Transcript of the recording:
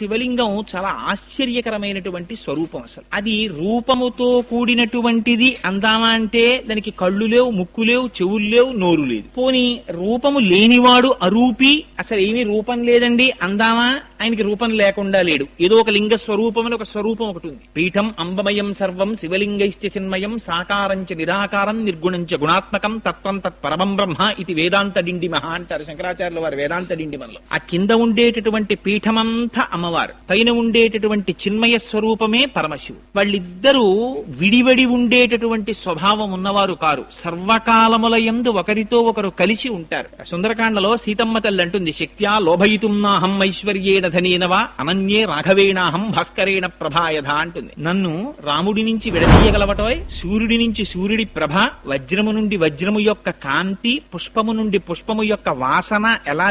శివలింగం చాలా ఆశ్చర్యకరమైనటువంటి స్వరూపం అసలు. అది రూపముతో కూడినటువంటిది అందామా అంటే దానికి కళ్ళు లేవు ముక్కు లేవు చెవులు లేవు నోరు లేదు. పోని రూపము లేనివాడు అరూపి అసలు ఏమీ రూపం లేదండి అందామా? ఆయనకి రూపం లేకుండా లేడు. ఏదో ఒక లింగ స్వరూపం అని ఒక స్వరూపం ఒకటి ఉంది. పీఠం అంబమయం సర్వం శివలింగైశ్చ చిన్మయం సాకారంచ నిరాకారం నిర్గుణంచ గుణాత్మకం తత్వం తత్ పరమం బ్రహ్మ ఇది వేదాంత డిండిమహ అంటారు శంకరాచార్యుల వారు వేదాంత డిండిమలో ఆ కింద ఉండేటటువంటి పీఠమంతా అమ్మవారు. పైన ఉండేటటువంటి చిన్మయ స్వరూపమే పరమశివుడు. వాళ్ళిద్దరూ విడివడి ఉండేటటువంటి స్వభావం ఉన్నవారు కారు. సర్వకాలముల ఎందు ఒకరితో ఒకరు కలిసి ఉంటారు. సుందరకాండలో సీతమ్మ తల్లి అంటుంది శక్త్యా లోభయితుం ఐశ్వర్యేణ ధనేనవా అనన్యే రాఘవేణాహం భాస్కరేణ ప్రభాయధ అంటుంది. నన్ను రాముడి నుంచి విడదీయగలవటోయ్? సూర్యుడి నుంచి సూర్యుడి ప్రభ వజ్రము నుండి వజ్రము యొక్క కాంతి పుష్పము నుండి పుష్పము యొక్క వాసన ఎలా